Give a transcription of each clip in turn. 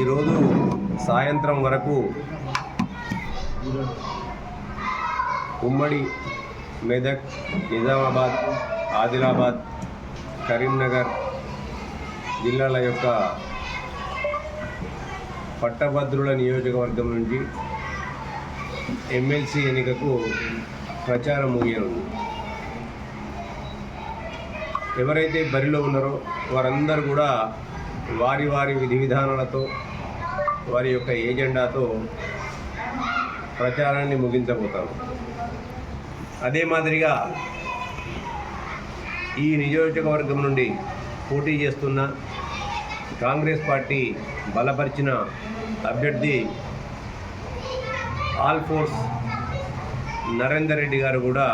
ఈరోజు సాయంత్రం వరకు ఉమ్మడి మెదక్ నిజామాబాద్ ఆదిలాబాద్ కరీంనగర్ జిల్లాల యొక్క పట్టభద్రుల నియోజకవర్గం నుంచి ఎమ్మెల్సీ ఎన్నికకు ప్రచారం ముగియనుంది. ఎవరైతే బరిలో ఉన్నారో వారందరూ కూడా వారి వారి విధి విధానాలతో వారి యొక్క ఏజెండాతో ప్రచారాన్ని ముగించబోతారు. అదే మాదిరిగా ఈ నియోజకవర్గం నుండి పోటీ చేస్తున్న కాంగ్రెస్ పార్టీ బలపరిచిన అభ్యర్థి ఆల్ ఫోర్స్ నరేందర్ రెడ్డి గారు కూడా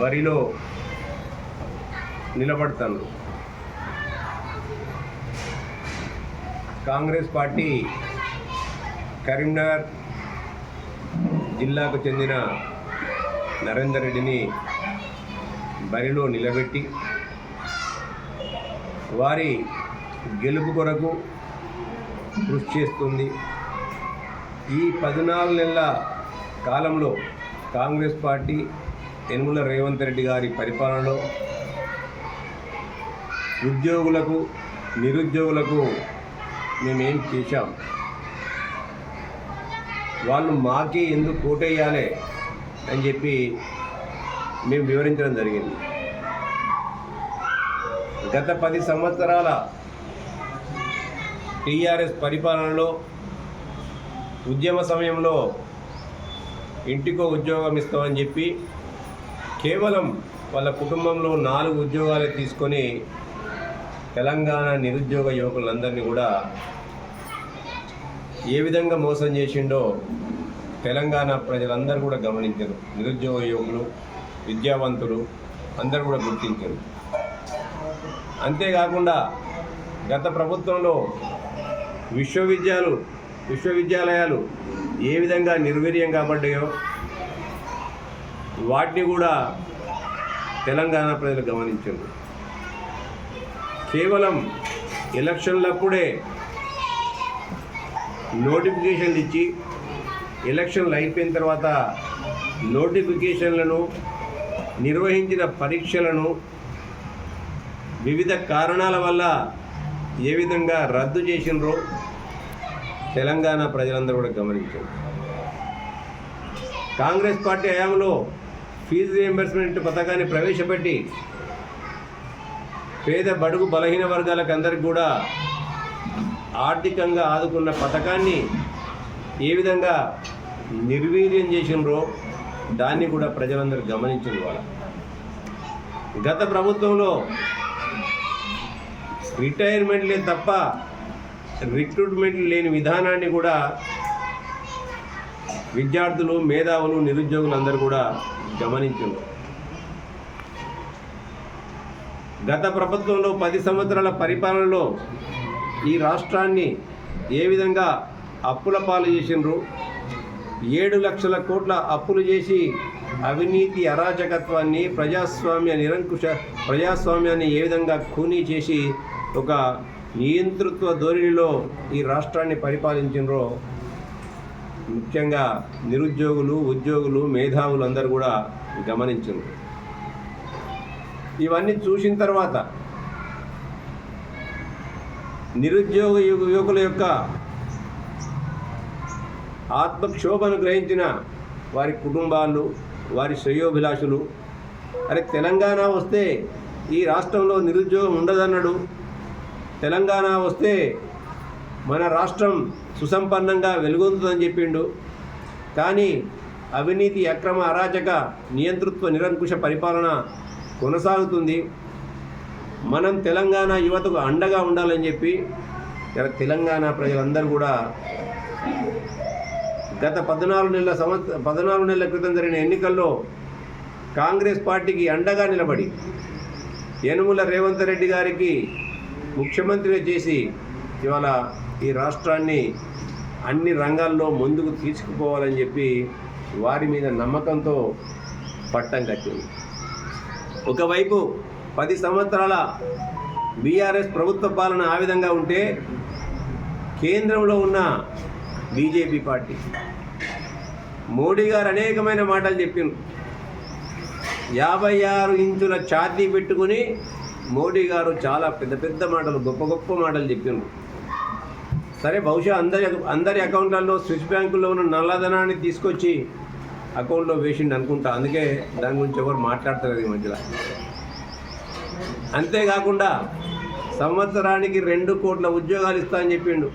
బరిలో నిలబడతాను కాంగ్రెస్ పార్టీ కరీంనగర్ జిల్లాకు చెందిన నరేందర్ రెడ్డిని బరిలో నిలబెట్టి వారి గెలుపు కొరకు కృషి చేస్తుంది. ఈ పద్నాలుగు నెలల కాలంలో కాంగ్రెస్ పార్టీ యనుమల రేవంత్ రెడ్డి గారి పరిపాలనలో ఉద్యోగులకు నిరుద్యోగులకు మేమేం చేశాం? వాళ్ళు మాకే ఎందుకు కోటేయాలి అని చెప్పి మేము వివరించడం జరిగింది. గత పది సంవత్సరాల టీఆర్ఎస్ పరిపాలనలో ఉద్యమ సమయంలో ఇంటికో ఉద్యోగం ఇస్తామని చెప్పి కేవలం వాళ్ళ కుటుంబంలో నాలుగు ఉద్యోగాలే తీసుకొని తెలంగాణ నిరుద్యోగ యువకులందరినీ కూడా ఏ విధంగా మోసం చేసిండో తెలంగాణ ప్రజలందరూ కూడా గమనించారు. నిరుద్యోగ యువకులు విద్యావంతులు అందరూ కూడా గుర్తించారు. అంతేకాకుండా గత ప్రభుత్వంలో విశ్వవిద్యాలు విశ్వవిద్యాలయాలు ఏ విధంగా నిర్వీర్యం కాబడ్డాయో వాటిని కూడా తెలంగాణ ప్రజలు గమనించారు. కేవలం ఎలక్షన్లప్పుడే నోటిఫికేషన్లు ఇచ్చి ఎలక్షన్లు అయిపోయిన తర్వాత నోటిఫికేషన్లను నిర్వహించిన పరీక్షలను వివిధ కారణాల వల్ల ఏ విధంగా రద్దు చేసినరో తెలంగాణ ప్రజలందరూ కూడా గమనించారు. కాంగ్రెస్ పార్టీ హయాంలో ఫీజు రియంబర్స్మెంట్ పథకాన్ని ప్రవేశపెట్టి పేద బడుగు బలహీన వర్గాలకు అందరికి కూడా ఆర్థికంగా ఆదుకున్న పథకాన్ని ఏ విధంగా నిర్వీర్యం చేసినరో దాన్ని కూడా ప్రజలందరూ గమనించింది వాళ్ళ గత ప్రభుత్వంలో రిటైర్మెంట్లే తప్ప రిక్రూట్మెంట్ లేని విధానాన్ని కూడా విద్యార్థులు మేధావులు నిరుద్యోగులు అందరూ కూడా గమనించారు గత ప్రభుత్వంలో పది సంవత్సరాల పరిపాలనలో ఈ రాష్ట్రాన్ని ఏ విధంగా అప్పుల పాలు చేసిండ్రు? ఏడు లక్షల కోట్ల అప్పులు చేసి అవినీతి అరాచకత్వాన్ని ప్రజాస్వామ్య నిరంకుశ ప్రజాస్వామ్యాన్ని ఏ విధంగా ఖూనీ చేసి ఒక నియంతృత్వ ధోరణిలో ఈ రాష్ట్రాన్ని పరిపాలించినరో ముఖ్యంగా నిరుద్యోగులు ఉద్యోగులు మేధావులు అందరూ కూడా గమనించారు ఇవన్నీ చూసిన తర్వాత నిరుద్యోగ యువకుల యొక్క ఆత్మక్షోభను గ్రహించిన వారి కుటుంబాలు వారి శ్రేయోభిలాషులు. అరే తెలంగాణ వస్తే ఈ రాష్ట్రంలో నిరుద్యోగం ఉండదన్నాడు. తెలంగాణ వస్తే మన రాష్ట్రం సుసంపన్నంగా వెలుగొందుతుందని చెప్పిండు. కానీ అవినీతి అక్రమ అరాచక నియంతృత్వ నిరంకుశ పరిపాలన కొనసాగుతుంది. మనం తెలంగాణ యువతకు అండగా ఉండాలని చెప్పి ఇలా తెలంగాణ ప్రజలందరూ కూడా గత పద్నాలుగు నెలల సంవత్సర పద్నాలుగు నెలల క్రితం జరిగిన ఎన్నికల్లో కాంగ్రెస్ పార్టీకి అండగా నిలబడి యనుమల రేవంత్ రెడ్డి గారికి ముఖ్యమంత్రిగా చేసి ఇవాళ ఈ రాష్ట్రాన్ని అన్ని రంగాల్లో ముందుకు తీసుకుపోవాలని చెప్పి వారి మీద నమ్మకంతో పట్టం కట్టింది. ఒకవైపు పది సంవత్సరాల బీఆర్ఎస్ ప్రభుత్వ పాలన ఆ విధంగా ఉంటే కేంద్రంలో ఉన్న బీజేపీ పార్టీ. మోడీ గారు అనేకమైన మాటలు చెప్పిండ్రు యాభై ఆరు ఇంచుల ఛాతీ పెట్టుకుని మోడీ గారు చాలా పెద్ద పెద్ద మాటలు గొప్ప గొప్ప మాటలు చెప్పిండ్రు సరే బహుశా అందరి అందరి అకౌంట్లలో స్విస్ బ్యాంకుల్లో ఉన్న నల్లధనాన్ని తీసుకొచ్చి అకౌంట్లో వేసిండు అనుకుంటా. అందుకే దాని గురించి ఎవరు మాట్లాడతారు ఈ మధ్యలో. అంతేకాకుండా సంవత్సరానికి రెండు కోట్ల ఉద్యోగాలు ఇస్తా అని చెప్పిండు.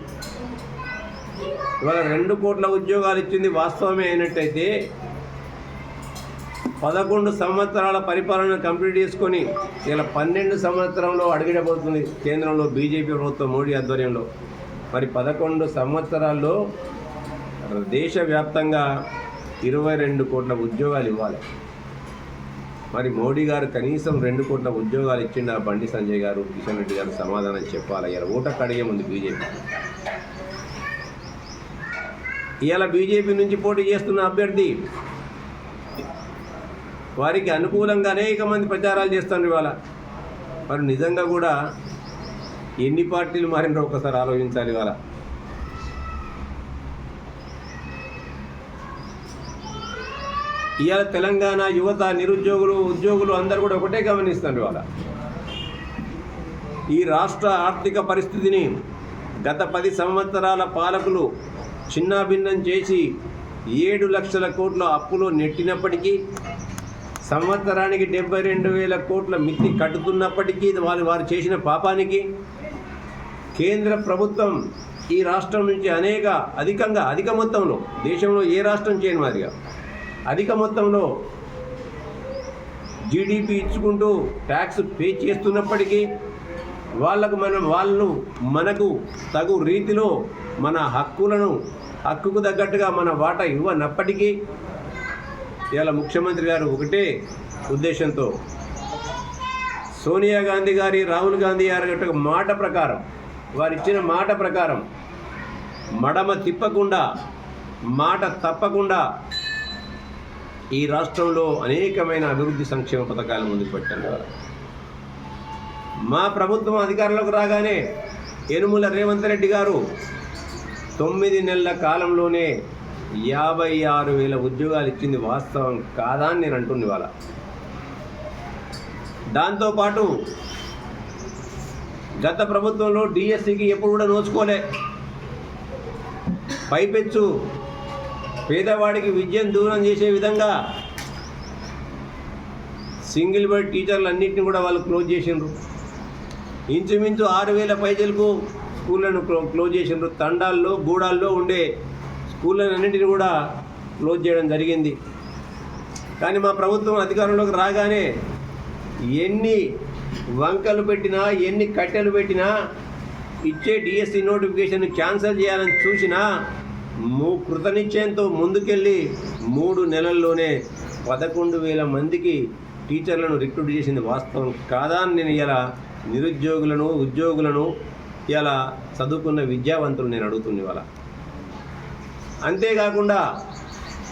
ఇవాళ రెండు కోట్ల ఉద్యోగాలు ఇచ్చింది వాస్తవమే అయినట్టయితే పదకొండు సంవత్సరాల పరిపాలన కంప్లీట్ చేసుకొని ఇలా పన్నెండు సంవత్సరంలో అడుగుడబోతుంది కేంద్రంలో బీజేపీ ప్రభుత్వం మోడీ ఆధ్వర్యంలో. మరి పదకొండు సంవత్సరాల్లో దేశవ్యాప్తంగా ఇరవై రెండు కోట్ల ఉద్యోగాలు ఇవ్వాలి. మరి మోడీ గారు కనీసం రెండు కోట్ల ఉద్యోగాలు ఇచ్చిండ బండి సంజయ్ గారు కిషన్ రెడ్డి గారు సమాధానం చెప్పాలి? ఇలా ఓట కడిగే ఉంది బీజేపీ? ఇవాళ బీజేపీ నుంచి పోటీ చేస్తున్న అభ్యర్థి వారికి అనుకూలంగా అనేక మంది ప్రచారాలు చేస్తారు ఇవాళ. మరి నిజంగా కూడా ఎన్ని పార్టీలు మారినో ఒకసారి ఆలోచించాలి ఇవాళ. ఇవాళ తెలంగాణ యువత నిరుద్యోగులు ఉద్యోగులు అందరూ కూడా ఒకటే గమనిస్తున్నారు ఇవాళ. ఈ రాష్ట్ర ఆర్థిక పరిస్థితిని గత పది సంవత్సరాల పాలకులు చిన్నాభిన్నం చేసి ఏడు లక్షల కోట్ల అప్పులు నెట్టినప్పటికీ సంవత్సరానికి డెబ్బై రెండు వేల కోట్ల మిత్తి కట్టుతున్నప్పటికీ వారు వారు చేసిన పాపానికి కేంద్ర ప్రభుత్వం ఈ రాష్ట్రం నుంచి అనేక అధికంగా అధిక మొత్తంలో దేశంలో ఏ రాష్ట్రం చేయని మాదిరిగా అధిక మొత్తంలో జీడిపి ఇచ్చుకుంటూ ట్యాక్స్ పే చేస్తున్నప్పటికీ వాళ్ళకు మనం వాళ్ళు మనకు తగు రీతిలో మన హక్కులను హక్కుకు తగ్గట్టుగా మన వాటా ఇవ్వనప్పటికీ ఇవాళ ముఖ్యమంత్రి గారు ఒకటే ఉద్దేశంతో సోనియా గాంధీ గారి రాహుల్ గాంధీ గారి యొక్క మాట ప్రకారం వారు ఇచ్చిన మాట ప్రకారం మడమ తిప్పకుండా మాట తప్పకుండా ఈ రాష్ట్రంలో అనేకమైన అభివృద్ధి సంక్షేమ పథకాలు ముందుకు పెట్టారు. మా ప్రభుత్వం అధికారంలోకి రాగానే యనుమల రేవంత్ రెడ్డి గారు తొమ్మిది నెలల కాలంలోనే యాభై ఆరు వేల ఉద్యోగాలు ఇచ్చింది. వాస్తవం కాదా అని నేను అంటుంది ఇవాళ. దాంతోపాటు గత ప్రభుత్వంలో డిఎస్సికి ఎప్పుడు కూడా నోచుకోలే. పైపెచ్చు పేదవాడికి విద్యను దూరం చేసే విధంగా సింగిల్ బెడ్ టీచర్లు అన్నింటిని కూడా వాళ్ళు క్లోజ్ చేసిండ్రు. ఇంచుమించు ఆరు వేల పైజలకు స్కూళ్ళను క్లో క్లోజ్ చేసిండ్రు. తండాల్లో గూడాల్లో ఉండే స్కూళ్ళని అన్నింటిని కూడా క్లోజ్ చేయడం జరిగింది. కానీ మా ప్రభుత్వం అధికారంలోకి రాగానే ఎన్ని వంకలు పెట్టినా ఎన్ని కట్టెలు పెట్టినా ఇచ్చే డిఎస్సి నోటిఫికేషన్ క్యాన్సిల్ చేయాలని చూసినా కృతనిశ్చయంతో ముందుకెళ్ళి మూడు నెలల్లోనే పదకొండు వేల మందికి టీచర్లను రిక్రూట్ చేసింది వాస్తవం కాదా అని నేను ఇలా నిరుద్యోగులను ఉద్యోగులను ఇలా చదువుకున్న విద్యావంతులు నేను అడుగుతుంది వాళ్ళ అంతేకాకుండా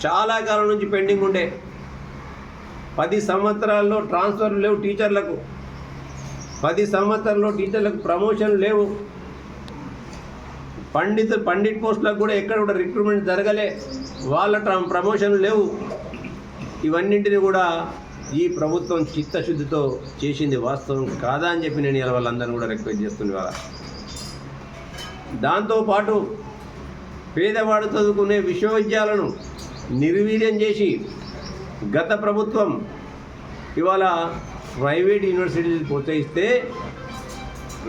చాలా కాలం నుంచి పెండింగ్ ఉండే పది సంవత్సరాల్లో ట్రాన్స్ఫర్ లేవు టీచర్లకు. పది సంవత్సరాల్లో టీచర్లకు ప్రమోషన్ లేవు. పండిత పండిట్ పోస్టులకు కూడా ఎక్కడ కూడా రిక్రూట్మెంట్ జరగలే. వాళ్ళ ప్రమోషన్లు లేవు. ఇవన్నింటిని కూడా ఈ ప్రభుత్వం చిత్తశుద్ధితో చేసింది వాస్తవం కాదా అని చెప్పి నేను ఇలా వాళ్ళందరినీ కూడా రిక్వెస్ట్ చేస్తున్నా ఇవాళ. దాంతోపాటు పేదవాడు చదువుకునే విశ్వవిద్యాలను నిర్వీర్యం చేసి గత ప్రభుత్వం ఇవాళ ప్రైవేట్ యూనివర్సిటీలు ప్రోత్సహిస్తే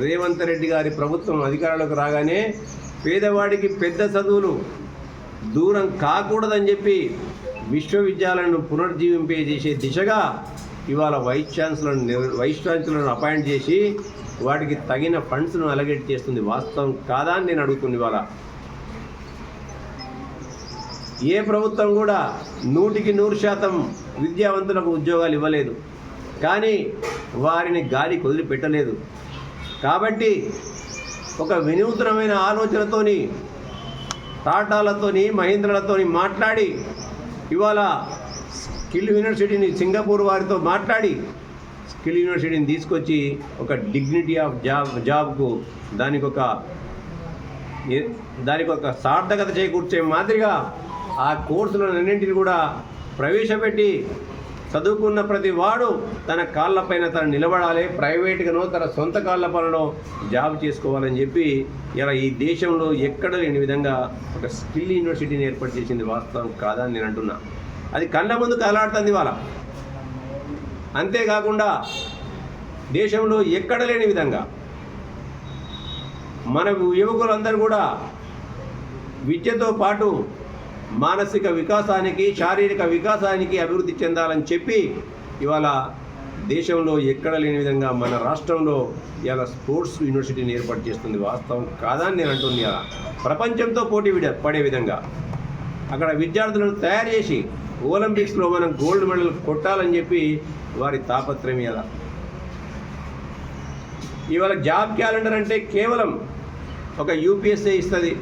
రేవంత్ రెడ్డి గారి ప్రభుత్వం అధికారంలోకి రాగానే పేదవాడికి పెద్ద చదువులు దూరం కాకూడదని చెప్పి విశ్వవిద్యాలయాలను పునర్జీవింపజేసే దిశగా ఇవాళ వైస్ ఛాన్సలర్ వైస్ ఛాన్సలర్ను అపాయింట్ చేసి వాటికి తగిన ఫండ్స్ను అలగేట్ చేస్తుంది. వాస్తవం కాదా అని నేను అడుగుతుంది ఇవాళ. ఏ ప్రభుత్వం కూడా నూటికి నూరు శాతం విద్యావంతులకు ఉద్యోగాలు ఇవ్వలేదు. కానీ వారిని గాలి వదిలిపెట్టలేదు కాబట్టి ఒక వినూత్నమైన ఆలోచనతోని టాటాలతోని మహీంద్రలతోని మాట్లాడి ఇవాళ స్కిల్ యూనివర్సిటీని సింగపూర్ వారితో మాట్లాడి స్కిల్ యూనివర్సిటీని తీసుకొచ్చి ఒక డిగ్నిటీ ఆఫ్ జాబ్ జాబ్కు దానికి ఒక దానికి ఒక సార్థకత చేకూర్చే మాదిరిగా ఆ కోర్సులన్నింటిని కూడా ప్రవేశపెట్టి చదువుకున్న ప్రతి వాడు తన కాళ్ళపైన తను నిలబడాలి ప్రైవేట్గానో తన సొంత కాళ్ళ పనులు జాబ్ చేసుకోవాలని చెప్పి ఇలా ఈ దేశంలో ఎక్కడ లేని విధంగా ఒక స్కిల్ యూనివర్సిటీని ఏర్పాటు చేసింది వాస్తవం కాదని నేను అంటున్నా. అది కళ్ళ ముందు కలాడుతుంది వాళ్ళ అంతేకాకుండా దేశంలో ఎక్కడ లేని విధంగా మన యువకులందరూ కూడా విద్యతో పాటు మానసిక వికాసానికి శారీరక వికాసానికి అభివృద్ధి చెందాలని చెప్పి ఇవాళ దేశంలో ఎక్కడ లేని విధంగా మన రాష్ట్రంలో ఇవాళ స్పోర్ట్స్ యూనివర్సిటీని ఏర్పాటు చేస్తుంది వాస్తవం కాదని నేను అంటుంది ఇలా ప్రపంచంతో పోటీ విడ పడే విధంగా. అక్కడ విద్యార్థులను తయారు చేసి ఒలింపిక్స్లో మనం గోల్డ్ మెడల్ కొట్టాలని చెప్పి వారి తాపత్రయం ఇలా ఇవాళ జాబ్ క్యాలెండర్ అంటే కేవలం ఒక యూపీఎస్ఏ ఇస్తుంది.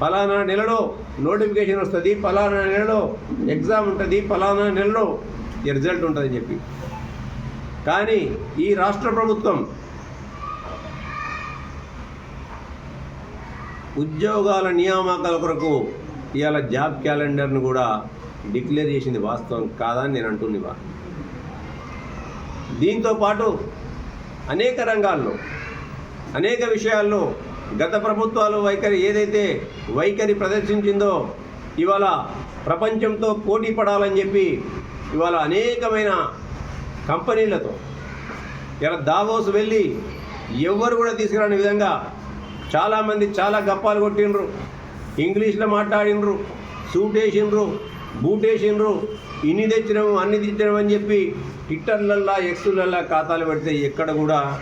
ఫలానా నెలలో నోటిఫికేషన్ వస్తుంది ఫలానా నెలలో ఎగ్జామ్ ఉంటుంది ఫలానా నెలలో ఈ రిజల్ట్ ఉంటుందని చెప్పి. కానీ ఈ రాష్ట్ర ప్రభుత్వం ఉద్యోగాల నియామకాల కొరకు ఇవాళ జాబ్ క్యాలెండర్ను కూడా డిక్లేర్ చేసింది వాస్తవం కాదని నేను అంటున్నా దీంతో పాటు అనేక రంగాల్లో అనేక విషయాల్లో గత ప్రభుత్వాలు వైఖరి ఏదైతే వైఖరి ప్రదర్శించిందో ఇవాళ ప్రపంచంతో పోటీ పడాలని చెప్పి ఇవాళ అనేకమైన కంపెనీలతో ఇలా దావోస్ వెళ్ళి ఎవ్వరు కూడా తీసుకురాని విధంగా చాలామంది చాలా గప్పాలు కొట్టిండ్రు. ఇంగ్లీష్లో మాట్లాడినరు సూట్ వేసిండ్రు బూట్ వేసిండ్రు ఇన్ని తెచ్చినాము అన్ని తెచ్చినాము అని చెప్పి ట్విట్టర్లల్లా ఎక్స్లల్లా ఖాతాలు పెడితే ఎక్కడ కూడా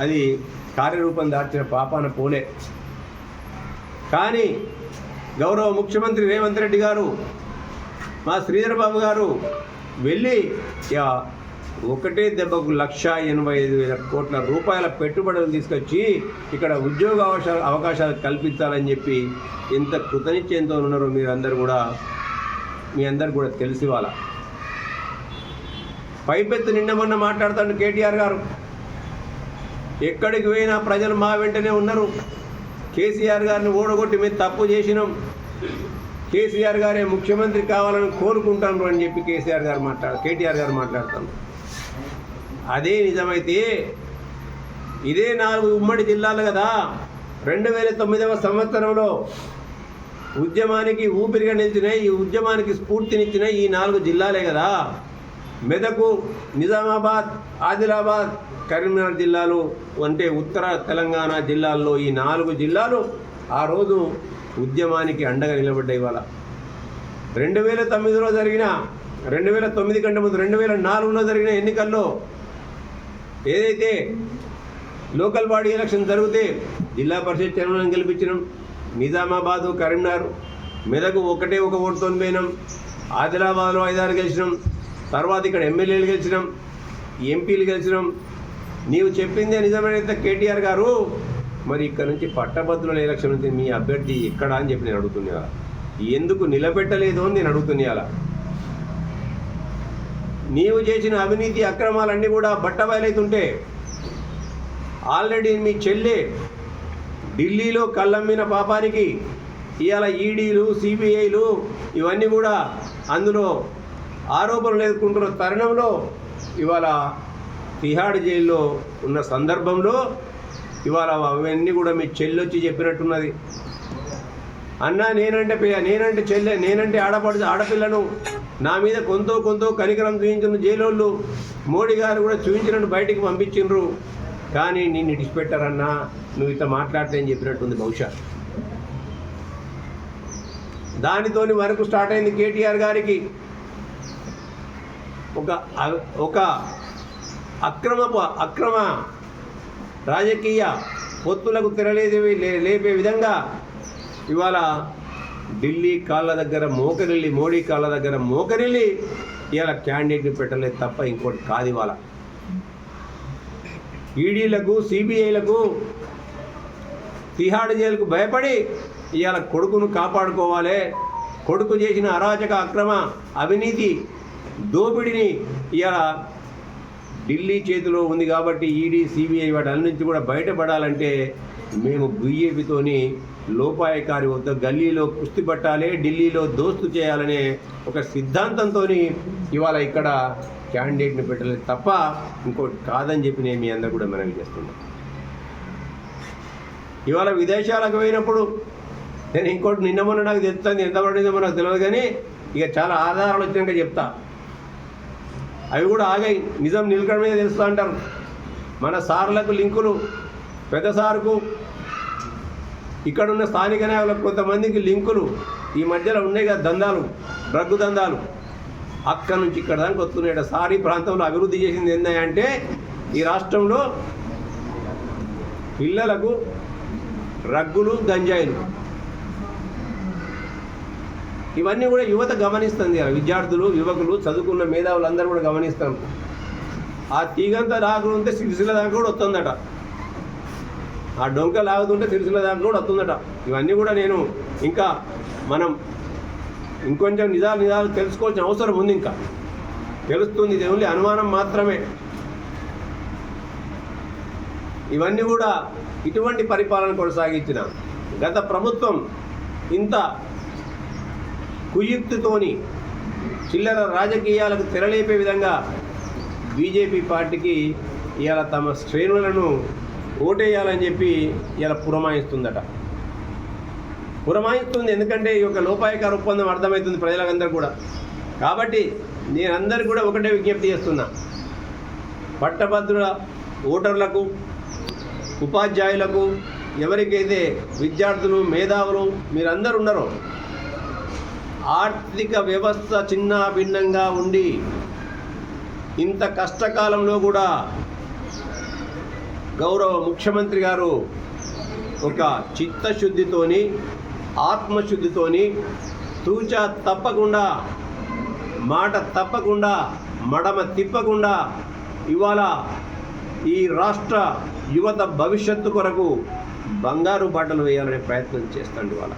అది కార్యరూపం దాల్చిన పాపాన పోలే. కానీ గౌరవ ముఖ్యమంత్రి రేవంత్ రెడ్డి గారు మా శ్రీధర్ బాబు గారు వెళ్ళి యా, ఒకటే దెబ్బకు లక్ష ఎనభై ఐదు వేల కోట్ల రూపాయల పెట్టుబడులు తీసుకొచ్చి ఇక్కడ ఉద్యోగ అవకాశాలు అవకాశాలు కల్పించాలని చెప్పి ఎంత కృతనిశ్చయంతో ఉన్నారో మీరందరూ కూడా మీ అందరు కూడా తెలిసి వాళ్ళ పైపెత్తు నిన్న మొన్న మాట్లాడుతాడు కేటీఆర్ గారు. ఎక్కడికి పోయినా ప్రజలు మా వెంటనే ఉన్నారు. కేసీఆర్ గారిని ఓడగొట్టి మేము తప్పు చేసినాం. కేసీఆర్ గారే ముఖ్యమంత్రి కావాలని కోరుకుంటాను అని చెప్పి కేసీఆర్ గారు మాట్లాడు కేటీఆర్ గారు మాట్లాడతాను అదే నిజమైతే ఇదే నాలుగు ఉమ్మడి జిల్లాలు కదా. రెండు వేల తొమ్మిదవ సంవత్సరంలో ఉద్యమానికి ఊపిరిగా నిలిచినాయి ఈ ఉద్యమానికి స్ఫూర్తినిచ్చిన ఈ నాలుగు జిల్లాలే కదా. మెదకు నిజామాబాద్ ఆదిలాబాద్ కరీంనగర్ జిల్లాలు అంటే ఉత్తర తెలంగాణ జిల్లాల్లో ఈ నాలుగు జిల్లాలు ఆ రోజు ఉద్యమానికి అండగా నిలబడ్డాయి ఇవాళ. రెండు వేల తొమ్మిదిలో జరిగిన రెండు వేల తొమ్మిది కంటే ముందు రెండు వేల నాలుగులో జరిగిన ఎన్నికల్లో ఏదైతే లోకల్ బాడీ ఎలక్షన్ జరిగితే జిల్లా పరిషత్ చైర్మన్ గెలిపించినాం. నిజామాబాదు కరీంనగర్ మెదకు ఒకటే ఒక ఓటుతో పోయినాం. ఆదిలాబాద్లో ఐదారు గెలిచినాం. తర్వాత ఇక్కడ ఎమ్మెల్యేలు గెలిచినాం ఎంపీలు గెలిచినాం. నీవు చెప్పిందే నిజమైతే కేటీఆర్ గారు. మరి ఇక్కడ నుంచి పట్టభద్రుల ఎలక్షన్ నుంచి మీ అభ్యర్థి ఎక్కడ అని చెప్పి నేను అడుగుతున్నా. ఎందుకు నిలబెట్టలేదు అని నేను అడుగుతున్నా. అలా నీవు చేసిన అవినీతి అక్రమాలన్నీ కూడా బట్టబయలైతుంటే ఆల్రెడీ మీ చెల్లె ఢిల్లీలో కళ్ళమ్మిన పాపానికి ఇవాళ ఈడీలు సిబిఐలు ఇవన్నీ కూడా అందులో ఆరోపణలు ఎదుర్కొంటున్న తరుణంలో ఇవాళ తిహాడ్ జైల్లో ఉన్న సందర్భంలో ఇవాళ అవన్నీ కూడా మీ చెల్లొచ్చి చెప్పినట్టున్నది. అన్న నేనంటే పే- నేనంటే చెల్లె నేనంటే ఆడపడు ఆడపిల్లను నా మీద కొంతో కొంత కనికరం చూపించిన జైలోళ్ళు మోడీ గారు కూడా చూపించినట్టు బయటికి పంపించిండ్రు. కానీ నేను ఇడిచిపెట్టారన్నా నువ్వు ఇట్లా మాట్లాడితే అని చెప్పినట్టుంది బహుశా. దానితోని వరకు స్టార్ట్ అయింది కేటీఆర్ గారికి. ఒక ఒక అక్రమ అక్రమ రాజకీయ పొత్తులకు తెరలేదేవి లే- లేపే విధంగా ఇవాళ ఢిల్లీ కాళ్ళ దగ్గర మోకరిల్లి మోడీ కాళ్ళ దగ్గర మోకరిల్లి ఇవాళ క్యాండిడేట్ని పెట్టలేదు తప్ప ఇంకోటి కాదు ఇవాళ. ఈడీలకు సిబిఐలకు తిహాడ్ జైలుకు భయపడి ఇవాళ కొడుకును కాపాడుకోవాలి. కొడుకు చేసిన అరాచక అక్రమ అవినీతి దోపిడిని ఇవాళ ఢిల్లీ చేతిలో ఉంది కాబట్టి ఈడీ సిబిఐ వాటి అన్ని నుంచి కూడా బయటపడాలంటే మేము బీజేపీతోని లోపాయకారి వద్ద గల్లీలో కుస్తీ పట్టాలి ఢిల్లీలో దోస్తు చేయాలనే ఒక సిద్ధాంతంతో ఇవాళ ఇక్కడ క్యాండిడేట్ని పెట్టలేదు తప్ప ఇంకోటి కాదని చెప్పి నేను మీ అందరూ కూడా మనవి చేస్తున్నాను ఇవాళ విదేశాలకు పోయినప్పుడు నేను ఇంకోటి నిన్న మొన్న నాకు తెలుస్తుంది ఎంత పడిందో నాకు తెలియదు కానీ ఇక చాలా ఆధారాలు వచ్చినాక చెప్తా. అవి కూడా ఆగాయి. నిజం నిలకడ మీద తెలుస్తా అంటారు. మన సార్లకు లింకులు పెద్ద సార్కు ఇక్కడున్న స్థానిక నాయకులకు కొంతమందికి లింకులు ఈ మధ్యలో ఉన్నాయి కదా దందాలు డ్రగ్ దందాలు. అక్కడ నుంచి ఇక్కడ దానికి వస్తున్నాయి సార్ ఈ ప్రాంతంలో అభివృద్ధి చేసింది ఏంటంటే ఈ రాష్ట్రంలో పిల్లలకు రగ్గులు గంజాయిలు ఇవన్నీ కూడా యువత గమనిస్తుంది విద్యార్థులు యువకులు చదువుకున్న మేధావులు అందరూ కూడా గమనిస్తాం ఆ తీగంతా రాకుంటే సిరిసిల్ల దాకా కూడా వస్తుందట. ఆ డొంక లాగుతుంటే సిరిసిల దాకా కూడా వస్తుందట. ఇవన్నీ కూడా నేను ఇంకా మనం ఇంకొంచెం నిజాలు నిజాలు తెలుసుకోవాల్సిన అవసరం ఉంది ఇంకా. తెలుస్తుంది దేవుని అనుమానం మాత్రమే. ఇవన్నీ కూడా ఇటువంటి పరిపాలన కొనసాగించిన గత ప్రభుత్వం ఇంత కుయుక్తితోని చిల్లర రాజకీయాలకు తెరలేపే విధంగా బీజేపీ పార్టీకి ఇవాళ తమ శ్రేణులను ఓటేయాలని చెప్పి ఇలా పురమాయిస్తుందట. పురమాయిస్తుంది ఎందుకంటే ఈ యొక్క లోపాయకార ఒప్పందం అర్థమవుతుంది ప్రజలందరూ కూడా. కాబట్టి నేనందరికీ కూడా ఒకటే విజ్ఞప్తి చేస్తున్నా. పట్టభద్రుల ఓటర్లకు ఉపాధ్యాయులకు ఎవరికైతే విద్యార్థులు మేధావులు మీరందరూ ఉన్నారో ఆర్థిక వ్యవస్థ చిన్న భిన్నంగా ఉండి ఇంత కష్టకాలంలో కూడా గౌరవ ముఖ్యమంత్రి గారు ఒక చిత్తశుద్ధితోని ఆత్మశుద్ధితోని తూచా తప్పకుండా మాట తప్పకుండా మడమ తిప్పకుండా ఇవాళ ఈ రాష్ట్ర యువత భవిష్యత్తు కొరకు బంగారు బాటలు వేయాలనే ప్రయత్నం చేస్తాండి ఇవాళ.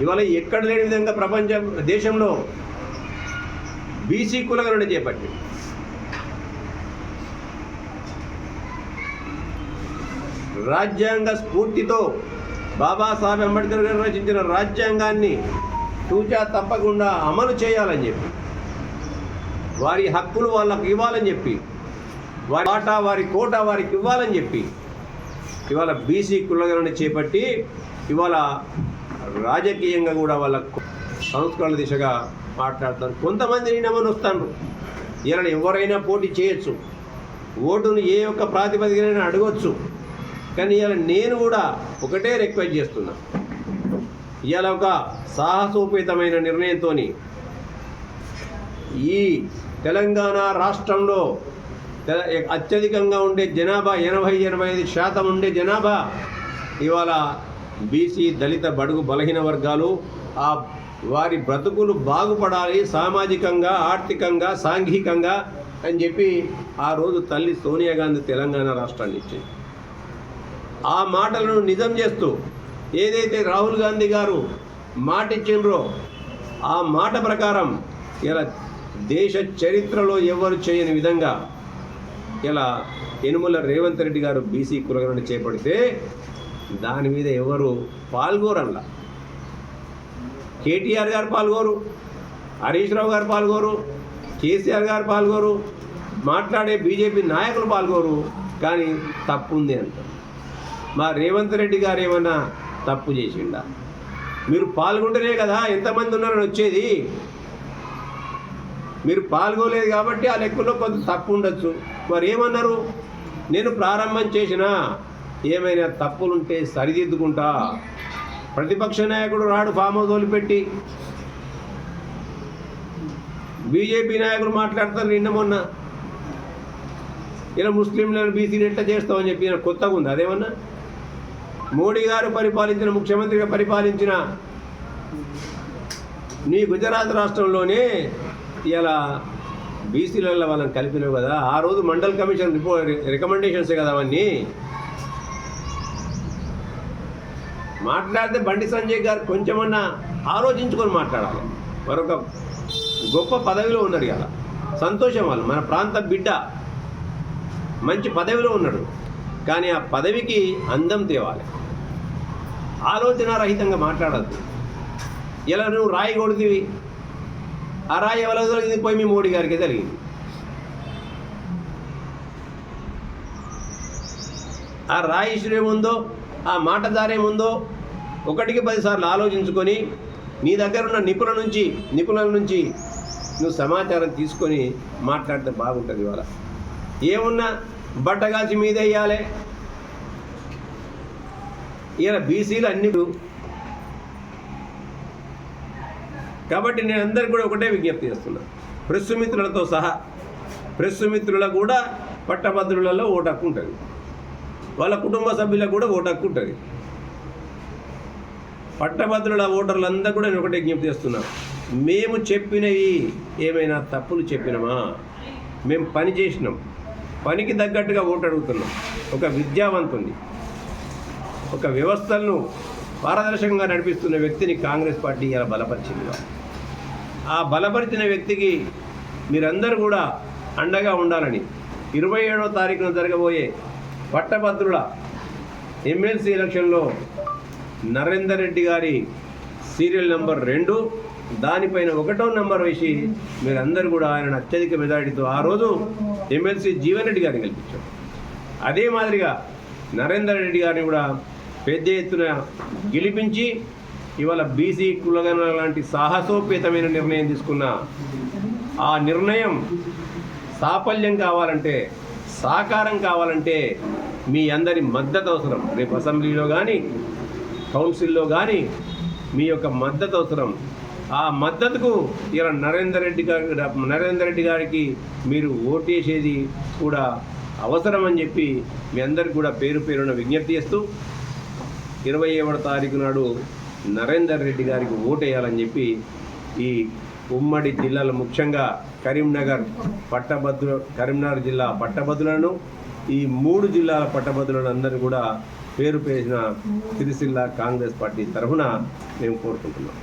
ఇవాళ ఎక్కడ లేని విధంగా ప్రపంచం దేశంలో బీసీ కులగరణ చేపట్టి రాజ్యాంగ స్ఫూర్తితో బాబాసాహెబ్ అంబేద్కర్ గారు రచించిన రాజ్యాంగాన్ని తూచా తప్పకుండా అమలు చేయాలని చెప్పి వారి హక్కులు వాళ్ళకు ఇవ్వాలని చెప్పి వారి వాటా వారి కోటా వారికి ఇవ్వాలని చెప్పి ఇవాళ బీసీ కులగరణ చేపట్టి ఇవాళ రాజకీయంగా కూడా వాళ్ళ సంస్కరణ దిశగా మాట్లాడతారు. కొంతమంది నిన్నమని వస్తాను ఇలా ఎవరైనా పోటీ చేయొచ్చు. ఓటును ఏ ఒక్క ప్రాతిపదికనైనా అడగొచ్చు. కానీ ఇలా నేను కూడా ఒకటే రిక్వెస్ట్ చేస్తున్నా. ఇలా ఒక సాహసోపేతమైన నిర్ణయంతో ఈ తెలంగాణ రాష్ట్రంలో తెల- అత్యధికంగా ఉండే జనాభా ఎనభై ఎనభై ఐదు శాతం ఉండే జనాభా ఇవాళ బీసీ దళిత బడుగు బలహీన వర్గాలు ఆ వారి బ్రతుకులు బాగుపడాలి సామాజికంగా ఆర్థికంగా సాంఘికంగా అని చెప్పి ఆ రోజు తల్లి సోనియా గాంధీ తెలంగాణ రాష్ట్రాన్ని ఇచ్చింది. ఆ మాటలను నిజం చేస్తూ ఏదైతే రాహుల్ గాంధీ గారు మాట ఇచ్చిండ్రో ఆ మాట ప్రకారం ఇలా దేశ చరిత్రలో ఎవరు చేయని విధంగా ఇలా యనుమల రేవంత్ రెడ్డి గారు బీసీ కులగణన చేపడితే దాని మీద ఎవరు పాల్గొరల్లా? కేటీఆర్ గారు పాల్గొరు హరీష్ రావు గారు పాల్గొరు కేసీఆర్ గారు పాల్గొరు మాట్లాడే బీజేపీ నాయకులు పాల్గొరు కానీ తప్పు ఉంది అంట. మా రేవంత్ రెడ్డి గారు ఏమన్నా తప్పు చేసిండా? మీరు పాల్గొంటేనే కదా ఎంతమంది ఉన్నారని వచ్చేది? మీరు పాల్గొలేదు కాబట్టి ఆ లెక్కలో కొంత తప్పు ఉండొచ్చు. మరి ఏమన్నారు? నేను ప్రారంభం చేసిన ఏమైనా తప్పులుంటే సరిదిద్దుకుంటా. ప్రతిపక్ష నాయకుడు రాడు ఫామ్ హౌస్ వదిలిపెట్టి. బీజేపీ నాయకులు మాట్లాడతారు నిన్న మొన్న. ఇలా ముస్లింలను బీసీలు ఎట్లా చేస్తామని చెప్పి కొత్తగా ఉంది. అదేమన్నా? మోడీ గారు పరిపాలించిన ముఖ్యమంత్రిగా పరిపాలించిన నీ గుజరాత్ రాష్ట్రంలోనే ఇలా బీసీలలో వాళ్ళని కలిపినావు కదా. ఆ రోజు మండల్ కమిషన్ రిపోర్ట్ రికమెండేషన్స్ కదా అవన్నీ. మాట్లాడితే బండి సంజయ్ గారు కొంచెమన్నా ఆలోచించుకొని మాట్లాడాలి. మరొక గొప్ప పదవిలో ఉన్నారు కదా సంతోషం వాళ్ళు. మన ప్రాంత బిడ్డ. మంచి పదవిలో ఉన్నాడు. కానీ ఆ పదవికి అందం తేవాలి. ఆలోచన రహితంగా మాట్లాడద్దు. ఇలా నువ్వు రాయి కొడుతీవి. ఆ రాయి ఎవరో పోయి మీ మోడీ గారికి జరిగింది ఆ రాయి ఏముందో ఆ మాటదారేముందో ఒకటికి పదిసార్లు ఆలోచించుకొని నీ దగ్గర ఉన్న నిపుణుల నుంచి నిపుణుల నుంచి నువ్వు సమాచారం తీసుకొని మాట్లాడితే బాగుంటుంది ఇవాళ. ఏమున్నా బట్టగాల్చి మీద వేయాలి ఇలా బీసీలు అన్ని కాబట్టి నేను అందరికి కూడా ఒకటే విజ్ఞప్తి చేస్తున్నా. ప్రెస్ మిత్రులతో సహా ప్రెస్ కూడా పట్టభద్రులలో ఓటు హక్కు ఉంటుంది వాళ్ళ కుటుంబ సభ్యులకు కూడా ఓటు హక్కు ఉంటుంది పట్టభద్రుల ఓటర్లందరూ కూడా నేను ఒకటే విజ్ఞప్తి చేస్తున్నాను మేము చెప్పినవి ఏమైనా తప్పులు చెప్పినామా? మేము పని చేసినాం. పనికి తగ్గట్టుగా ఓటు అడుగుతున్నాం. ఒక విద్యావంతుని ఒక వ్యవస్థలను పారదర్శకంగా నడిపిస్తున్న వ్యక్తిని కాంగ్రెస్ పార్టీ ఇలా బలపరిచింది ఆ బలపరిచిన వ్యక్తికి మీరందరూ కూడా అండగా ఉండాలని ఇరవై ఏడవ తారీఖున జరగబోయే పట్టభద్రుల ఎమ్మెల్సీ ఎలక్షన్లో నరేందర్ రెడ్డి గారి సీరియల్ నెంబర్ రెండు. దానిపైన ఒకటో నెంబర్ వేసి మీరందరూ కూడా ఆయన అత్యధిక మెజారిటీతో ఆ రోజు ఎమ్మెల్సీ జీవన్ రెడ్డి గారిని గెలిపించారు. అదే మాదిరిగా నరేందర్ రెడ్డి గారిని కూడా పెద్ద ఎత్తున గెలిపించి ఇవాళ బీసీ కులగన లాంటి సాహసోపేతమైన నిర్ణయం తీసుకున్న ఆ నిర్ణయం సాఫల్యం కావాలంటే సాకారం కావాలంటే మీ అందరి మద్దతు అవసరం. రేపు అసెంబ్లీలో కానీ కౌన్సిల్లో కానీ మీ యొక్క మద్దతు అవసరం. ఆ మద్దతుకు ఇలా నరేందర్ రెడ్డి గారి నరేందర్ రెడ్డి గారికి మీరు ఓటేసేది కూడా అవసరం అని చెప్పి మీ అందరికి కూడా పేరు పేరున విజ్ఞప్తి చేస్తూ ఇరవై ఏడవ తారీఖు నాడు నరేందర్ రెడ్డి గారికి ఓటేయాలని చెప్పి ఈ ఉమ్మడి జిల్లాలో ముఖ్యంగా కరీంనగర్ పట్టభద్రు కరీంనగర్ జిల్లా పట్టభద్రులను ఈ మూడు జిల్లాల పట్టభద్రులను అందరూ కూడా పేరు పేసిన సిరిసిల్ల కాంగ్రెస్ పార్టీ తరఫున మేము కోరుకుంటున్నాం.